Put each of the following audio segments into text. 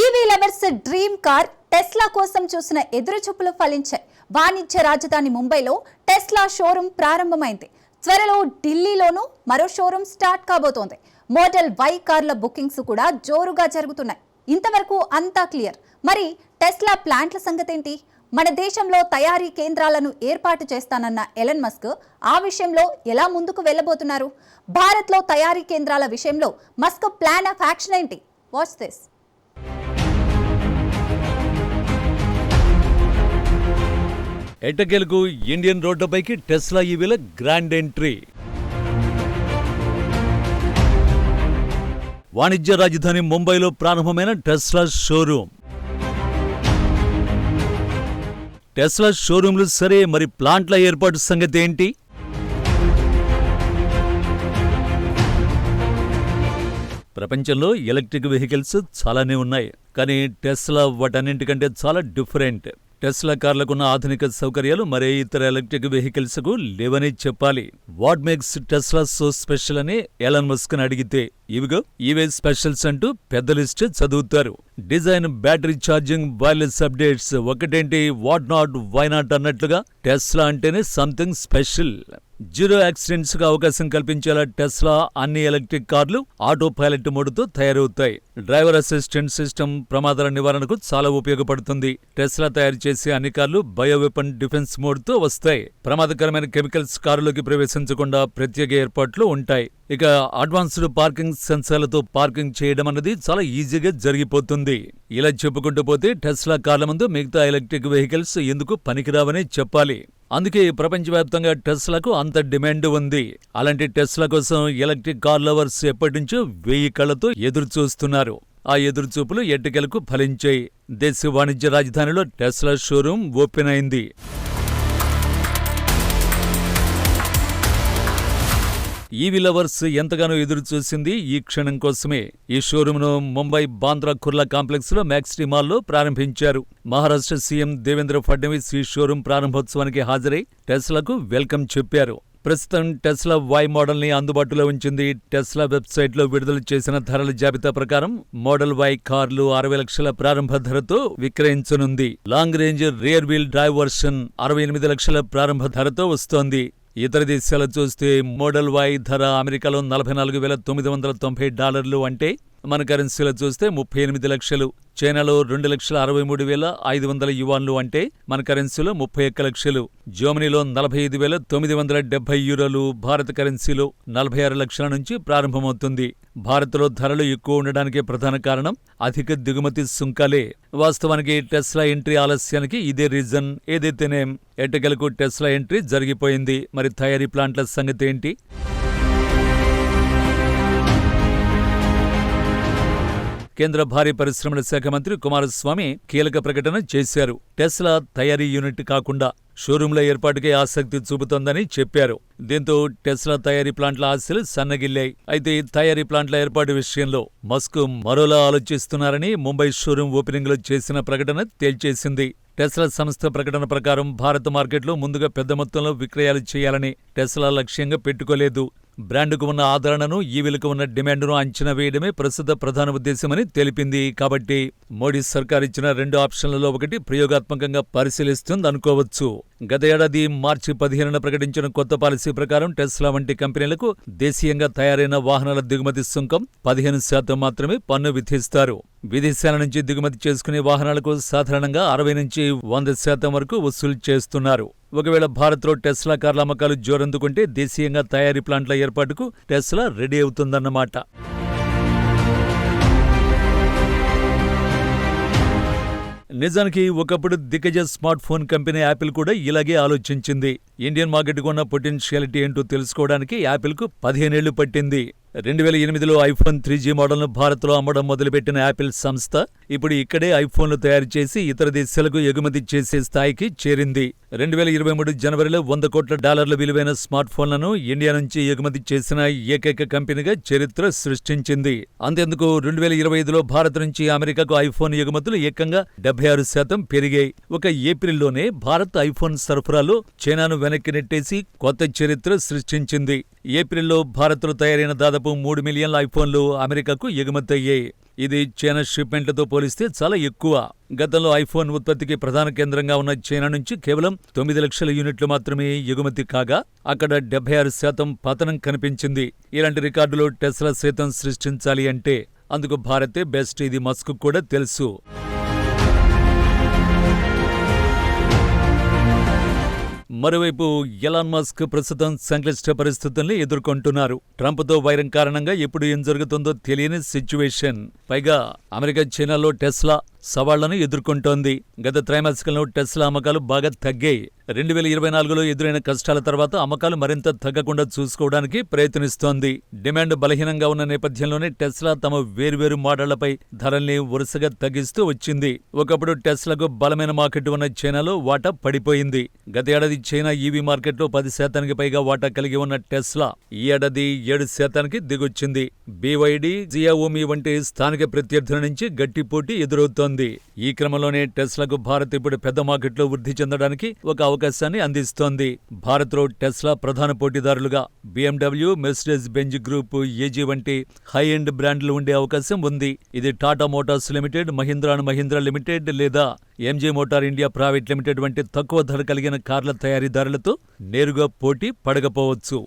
EV lovers dream car Tesla కోసం చూసిన ఎదురుచూపులు ఫలించాయి. వాణిజ్య రాజధాని ముంబైలో టెస్లా షోరూం ప్రారంభమైంది. త్వరలో ఢిల్లీలోనూ మరో షోరూం స్టార్ట్ కాబోతోంది. మోడల్ వై కార్ల బుకింగ్స్ కూడా జోరుగా జరుగుతున్నాయి. ఇంతవరకు అంతా క్లియర్. మరి టెస్లా ప్లాంట్ల సంగతేంటి? మన దేశంలో తయారీ కేంద్రాలను ఏర్పాటు చేస్తానన్న ఎలన్ మస్క్ ఆ విషయంలో ఎలా ముందుకు వెళ్ళబోతున్నారు? భారత్లో తయారీ కేంద్రాల విషయంలో మస్క్ ప్లాన్ ఆఫ్ యాక్షన్ ఏంటి? వాచ్ దిస్ ఎట్టకేలకు ఇండియన్ రోడ్డుపైకి టెస్లా ఈవీల గ్రాండ్ ఎంట్రీ. వాణిజ్య రాజధాని ముంబైలో ప్రారంభమైన టెస్లా షోరూమ్. టెస్లా షోరూంలు సరే మరి ప్లాంట్ల ఏర్పాటు సంగతి ఏంటి? ప్రపంచంలో ఎలక్ట్రిక్ వెహికల్స్ చాలానే ఉన్నాయి కానీ టెస్లా వాటన్నింటికంటే చాలా డిఫరెంట్. టెస్లా కార్లకున్న ఆధునిక సౌకర్యాలు మరే ఇతర ఎలక్ట్రిక్ వెహికల్స్కు లేవని చెప్పాలి. What makes Tesla so special అని ఎలన్ మస్క్ అడిగితే ఇవిగో ఇవే స్పెషల్స్ అంటూ పెద్ద లిస్ట్ చదువుతారు. Design battery charging wireless updates ఒకటేంటి వాట్ నాట్ వై నాట్ అన్నట్లుగా టెస్లా అంటేనే సంథింగ్ స్పెషల్. జీరో యాక్సిడెంట్స్కు అవకాశం కల్పించేలా టెస్లా అన్ని ఎలక్ట్రిక్ కార్లు ఆటో పైలట్ మోడ్తో తయారవుతాయి. డ్రైవర్ అసిస్టెంట్ సిస్టమ్ ప్రమాదాల నివారణకు చాలా ఉపయోగపడుతుంది. టెస్లా తయారు చేసే అన్ని కార్లు బయోవెపన్ డిఫెన్స్ మోడ్తో వస్తాయి. ప్రమాదకరమైన కెమికల్స్ కారులోకి ప్రవేశించకుండా ప్రత్యేక ఏర్పాట్లు ఉంటాయి. ఇక అడ్వాన్స్డ్ పార్కింగ్ సెన్సార్లతో పార్కింగ్ చేయడం అన్నది చాలా ఈజీగా జరిగిపోతుంది. ఇలా చెప్పుకుంటూ పోతే టెస్లా కార్ల ముందు మిగతా ఎలక్ట్రిక్ వెహికల్స్ ఎందుకు పనికిరావని చెప్పాలి. అందుకే ప్రపంచవ్యాప్తంగా టెస్లాకు అంత డిమాండ్ ఉంది. అలాంటి టెస్లా కోసం ఎలక్ట్రిక్ కార్ లవర్స్ ఎప్పటి నుంచో వెయ్యి కళ్ళతో ఎదురు చూస్తున్నారు ఆ ఎదురుచూపులు ఎట్టకెలకు ఫలించాయి. దేశ వాణిజ్య రాజధానిలో టెస్లా షోరూం ఓపెన్ అయింది. ఈవీ లవర్స్ ఎంతగానో ఎదురు చూసింది ఈ క్షణం కోసమే. ఈ షోరూంను ముంబై బాంద్రా కుర్లా కాంప్లెక్స్లో మ్యాక్స్టీ మాల్లో ప్రారంభించారు. మహారాష్ట్ర సీఎం దేవేంద్ర ఫడ్నవీస్ ఈ షోరూం ప్రారంభోత్సవానికి హాజరై టెస్లకు వెల్కమ్ చెప్పారు. ప్రస్తుతం టెస్లా వై మోడల్ని అందుబాటులో ఉంచింది. టెస్లా వెబ్సైట్లో విడుదల చేసిన ధరల జాబితా ప్రకారం మోడల్ వై కార్లు అరవై లక్షల ప్రారంభ ధరతో విక్రయించనుంది. Long range rear wheel drive version అరవై ఎనిమిది లక్షల ప్రారంభ ధరతో వస్తోంది. ఇతర దేశాలు చూస్తే మోడల్ వై ధర అమెరికాలో నలభై నాలుగు వేల తొమ్మిది వందల తొంభై డాలర్లు అంటే మన కరెన్సీలో చూస్తే ముప్పై ఎనిమిది లక్షలు చైనాలో రెండు లక్షల అరవై మూడు వేల ఐదు వందల యువాన్లు అంటే మన కరెన్సీలో ముప్పై ఒక్క లక్షలు జర్మనీలో నలభై ఐదు వేల తొమ్మిది వందల డెబ్బై యూరోలు భారత కరెన్సీలో నలభై ఆరు లక్షల నుంచి ప్రారంభమవుతుంది. భారత్లో ధరలు ఎక్కువ ఉండడానికి ప్రధాన కారణం అధిక దిగుమతి సుంకాలే. వాస్తవానికి టెస్లా ఎంట్రీ ఆలస్యానికి ఇదే రీజన్. ఏదైతేనేం ఎట్టగలకు టెస్లా ఎంట్రీ జరిగిపోయింది. మరి తయారీ ప్లాంట్ల సంగతి ఏంటి? కేంద్ర భారీ పరిశ్రమల శాఖ మంత్రి కుమారస్వామి కీలక ప్రకటన చేశారు. టెస్లా తయారీ యూనిట్ కాకుండా షోరూంల ఏర్పాటుకే ఆసక్తి చూపుతోందని చెప్పారు. దీంతో టెస్లా తయారీ ప్లాంట్ల ఆశలు సన్నగిల్లాయి. అయితే తయారీ ప్లాంట్ల ఏర్పాటు విషయంలో మస్క్ మరోలా ఆలోచిస్తున్నారని ముంబై షోరూం ఓపెనింగ్లో చేసిన ప్రకటన తేల్చేసింది. టెస్లా సంస్థ ప్రకటన ప్రకారం భారత మార్కెట్లో ముందుగా పెద్ద మొత్తంలో విక్రయాలు చేయాలని టెస్లా లక్ష్యంగా పెట్టుకోలేదు. బ్రాండ్కు ఉన్న ఆదరణను ఈవీలకు ఉన్న డిమాండ్ను అంచనా వేయడమే ప్రస్తుత ప్రధాన ఉద్దేశమని తెలిపింది. కాబట్టి మోడీ సర్కార్ ఇచ్చిన రెండు ఆప్షన్లలో ఒకటి ప్రయోగాత్మకంగా పరిశీలిస్తుంది అనుకోవచ్చు. గత ఏడాది మార్చి పదిహేనున ప్రకటించిన కొత్త పాలసీ ప్రకారం టెస్లా వంటి కంపెనీలకు దేశీయంగా తయారైన వాహనాల దిగుమతి సుంకం పదిహేను శాతం మాత్రమే పన్ను విధిస్తారు. విదేశాల నుంచి దిగుమతి చేసుకునే వాహనాలకు సాధారణంగా అరవై నుంచి వంద శాతం వరకు వసూలు చేస్తున్నారు. ఒకవేళ భారత్లో టెస్లా కార్ల అమ్మకాలు జోరందుకుంటే దేశీయంగా తయారీ ప్లాంట్ల ఏర్పాటుకు టెస్లా రెడీ అవుతుందన్నమాట. నిజానికి ఒకప్పుడు దిగ్గజ స్మార్ట్ ఫోన్ కంపెనీ యాపిల్ కూడా ఇలాగే ఆలోచించింది. ఇండియన్ మార్కెట్కు ఉన్న పొటెన్షియాలిటీ ఏంటో తెలుసుకోవడానికి యాపిల్కు పదిహేనేళ్ళు పట్టింది. రెండు వేల ఎనిమిదిలో ఐఫోన్ త్రీ జీ మోడల్ను భారత్లో అమ్మడం మొదలుపెట్టిన యాపిల్ సంస్థ ఇప్పుడు ఇక్కడే ఐఫోన్లు తయారు చేసి ఇతర దేశాలకు ఎగుమతి చేసే స్థాయికి చేరింది. రెండు వేల ఇరవై మూడు జనవరిలో వంద కోట్ల డాలర్ల విలువైన స్మార్ట్ ఫోన్లను ఇండియా నుంచి ఎగుమతి చేసిన ఏకైక కంపెనీగా చరిత్ర సృష్టించింది. అంతేందుకు రెండు వేల ఇరవై ఐదులో భారత్ నుంచి అమెరికాకు ఐఫోన్ ఎగుమతులు ఏకంగా డెబ్బై ఆరు శాతం పెరిగాయి. ఒక ఏప్రిల్లోనే భారత్ ఐఫోన్ సరఫరాలో చైనాను వెనక్కి నెట్టేసి కొత్త చరిత్ర సృష్టించింది. ఏప్రిల్లో భారత్లో తయారైన దాదాపు మూడు మిలియన్ల ఐఫోన్లు అమెరికాకు ఎగుమతయ్యాయి. ఇది చైనా షిప్మెంట్లతో పోలిస్తే చాలా ఎక్కువ. గతంలో ఐఫోన్ ఉత్పత్తికి ప్రధాన కేంద్రంగా ఉన్న చైనా నుంచి కేవలం తొమ్మిది లక్షల యూనిట్లు మాత్రమే ఎగుమతి కాగా అక్కడ డెబ్బై ఆరు శాతం పతనం కనిపించింది. ఇలాంటి రికార్డులు టెస్లా సైతం సృష్టించాలి అంటే అందుకు భారతే బెస్ట్ ఇది మస్క్ కూడా తెలుసు. మరోవైపు ఎలాన్ మస్క్ ప్రస్తుతం సంక్లిష్ట పరిస్థితుల్ని ఎదుర్కొంటున్నారు. ట్రంప్తో వైరం కారణంగా ఎప్పుడు ఏం జరుగుతుందో తెలియని సిచ్యువేషన్. పైగా అమెరికా చైనాలో టెస్లా సవాళ్ళను ఎదుర్కొంటోంది. గత త్రైమాసికంలో టెస్లా అమ్మకాలు బాగా తగ్గాయి. రెండు వేల ఇరవై నాలుగులో ఎదురైన కష్టాల తర్వాత అమ్మకాలు మరింత తగ్గకుండా చూసుకోవడానికి ప్రయత్నిస్తోంది. డిమాండ్ బలహీనంగా ఉన్న నేపథ్యంలోనే టెస్లా తమ వేర్వేరు మోడళ్ళపై ధరల్ని వరుసగా తగ్గిస్తూ వచ్చింది. ఒకప్పుడు టెస్లాకు బలమైన మార్కెట్ ఉన్న చైనాలో వాటా పడిపోయింది. గత ఏడాది చైనా ఈవీ మార్కెట్లో పది శాతానికి పైగా వాటా కలిగి ఉన్న టెస్లా ఈ ఏడాది ఏడు శాతానికి దిగొచ్చింది. బీవైడి జియాఓమి వంటి స్థానిక ప్రత్యర్థుల నుంచి గట్టి పోటీ ఎదురవుతోంది. ఈ క్రమంలోనే టెస్లాకు భారత్ ఇప్పుడు పెద్ద మార్కెట్లో వృద్ధి చెందడానికి ఒక అవకాశాన్ని అందిస్తోంది. భారత్లో టెస్లా ప్రధాన పోటీదారులుగా BMW Mercedes Benz group AG వంటి హై ఎండ్ బ్రాండ్లు ఉండే అవకాశం ఉంది. ఇది Tata motors limited Mahindra and Mahindra limited లేదా MG motor India private limited వంటి తక్కువ ధర కలిగిన కార్ల తయారీదారులతో నేరుగా పోటీ పడకపోవచ్చు.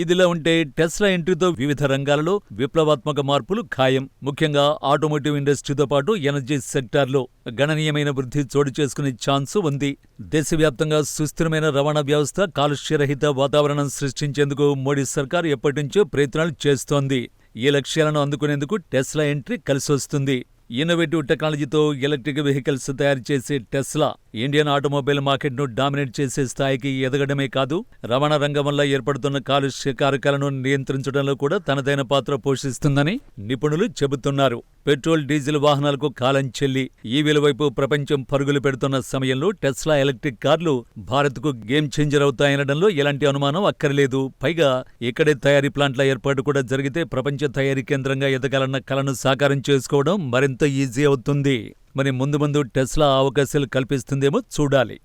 ఇదిలా ఉంటే టెస్లా ఎంట్రీతో వివిధ రంగాలలో విప్లవాత్మక మార్పులు ఖాయం. ముఖ్యంగా ఆటోమోటివ్ ఇండస్ట్రీతో పాటు ఎనర్జీ సెక్టార్లో గణనీయమైన వృద్ధి చోటు చేసుకునే ఛాన్సు ఉంది. దేశవ్యాప్తంగా సుస్థిరమైన రవాణా వ్యవస్థ కాలుష్యరహిత వాతావరణం సృష్టించేందుకు మోడీ సర్కార్ ఎప్పటినుంచో ప్రయత్నాలు చేస్తోంది. ఈ లక్ష్యాలను అందుకునేందుకు టెస్లా ఎంట్రీ కలిసొస్తుంది. ఇన్నోవేటివ్ టెక్నాలజీతో ఎలక్ట్రిక్ వెహికల్స్ తయారు చేసే టెస్లా ఇండియన్ ఆటోమొబైల్ మార్కెట్ను డామినేట్ చేసే స్థాయికి ఎదగడమే కాదు రవాణా రంగం వల్ల ఏర్పడుతున్న కాలుష్య కారకాలను నియంత్రించడంలో కూడా తనదైన పాత్ర పోషిస్తుందని నిపుణులు చెబుతున్నారు. పెట్రోల్ డీజిల్ వాహనాలకు కాలం చెల్లి. ఈ వైపు ప్రపంచం పరుగులు పెడుతున్న సమయంలో టెస్లా ఎలక్ట్రిక్ కార్లు భారత్కు గేమ్ చేంజర్ అవుతాయనడంలో ఎలాంటి అనుమానం అక్కర్లేదు. పైగా ఇక్కడే తయారీ ప్లాంట్ల ఏర్పాటు కూడా జరిగితే ప్రపంచ తయారీ కేంద్రంగా ఎదగాలన్న కలను సాకారం చేసుకోవడం మరింత ఎంత ఈజీ అవుతుంది. మరి ముందు ముందు టెస్లా అవకాశాలు కల్పిస్తుందేమో చూడాలి.